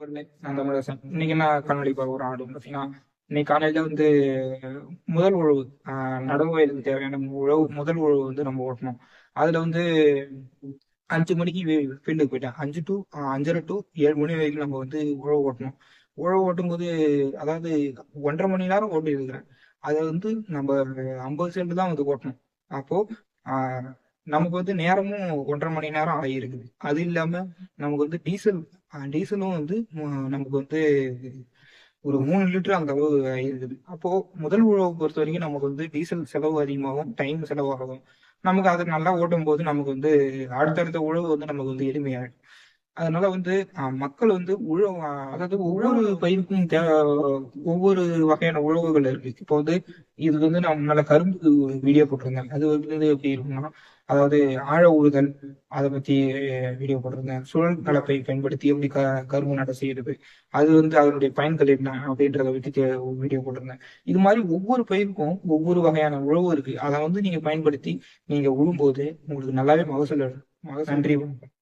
நான் இன்னைக்கு என்ன காணொளி பார்க்க அப்படின்னு பார்த்தீங்கன்னா, இன்னைக்கு காலையில வந்து முதல் உழவு நடவு வயலுக்கு தேவையான உழவு முதல் உழவு வந்து நம்ம ஓட்டணும். அதுல வந்து அஞ்சு மணிக்கு ஃபீல்டுக்கு போயிட்டேன். அஞ்சு டு அஞ்சரை டு ஏழு மணி வரைக்கும் நம்ம வந்து உழவு ஓட்டணும். உழவு ஓட்டும்போது அதாவது ஒன்றரை மணி நேரம் ஓட்டி இருக்கிறேன். அதை வந்து நம்ம ஐம்பது சென்ட் தான் வந்து ஓட்டணும். அப்போ நமக்கு வந்து நேரமும் ஒன்றரை மணி நேரம் ஆகியிருக்குது. அது இல்லாம நமக்கு வந்து டீசல் ஆஹ் டீசலும் வந்து நமக்கு வந்து ஒரு மூணு லிட்டர் அந்த அளவு ஆகிருக்குது அப்போ முதல் உழவை பொறுத்த வரைக்கும் நமக்கு வந்து டீசல் செலவு அதிகமாகும் டைம் செலவாகும் நமக்கு அதை நல்லா ஓட்டும் போது நமக்கு வந்து அடுத்தடுத்த உழவு வந்து நமக்கு வந்து எளிமையாகும் அதனால வந்து மக்கள் வந்து உழவு அதாவது ஒவ்வொரு பயிருக்கும் ஒவ்வொரு வகையான உழவுகள் இருக்கு. இப்போ வந்து இது வந்து நான் முன்னால கரும்பு வீடியோ போட்டிருந்தேன். அது வந்து எப்படி இருக்கும்னா அதாவது ஆழ உழுதல் அதை பத்தி வீடியோ போட்டிருந்தேன். சுழல் கலப்பை பயன்படுத்தி எப்படி க கரும்பு நட செய்யறது அது வந்து அதனுடைய பயன்கள் என்ன அப்படின்றத பத்தி வீடியோ போட்டிருந்தேன். இது மாதிரி ஒவ்வொரு பயிருக்கும் ஒவ்வொரு வகையான உழவு இருக்கு. அதை வந்து நீங்க பயன்படுத்தி நீங்க உழும்போது உங்களுக்கு நல்லாவே மகசூல் நன்றி. வணக்கம்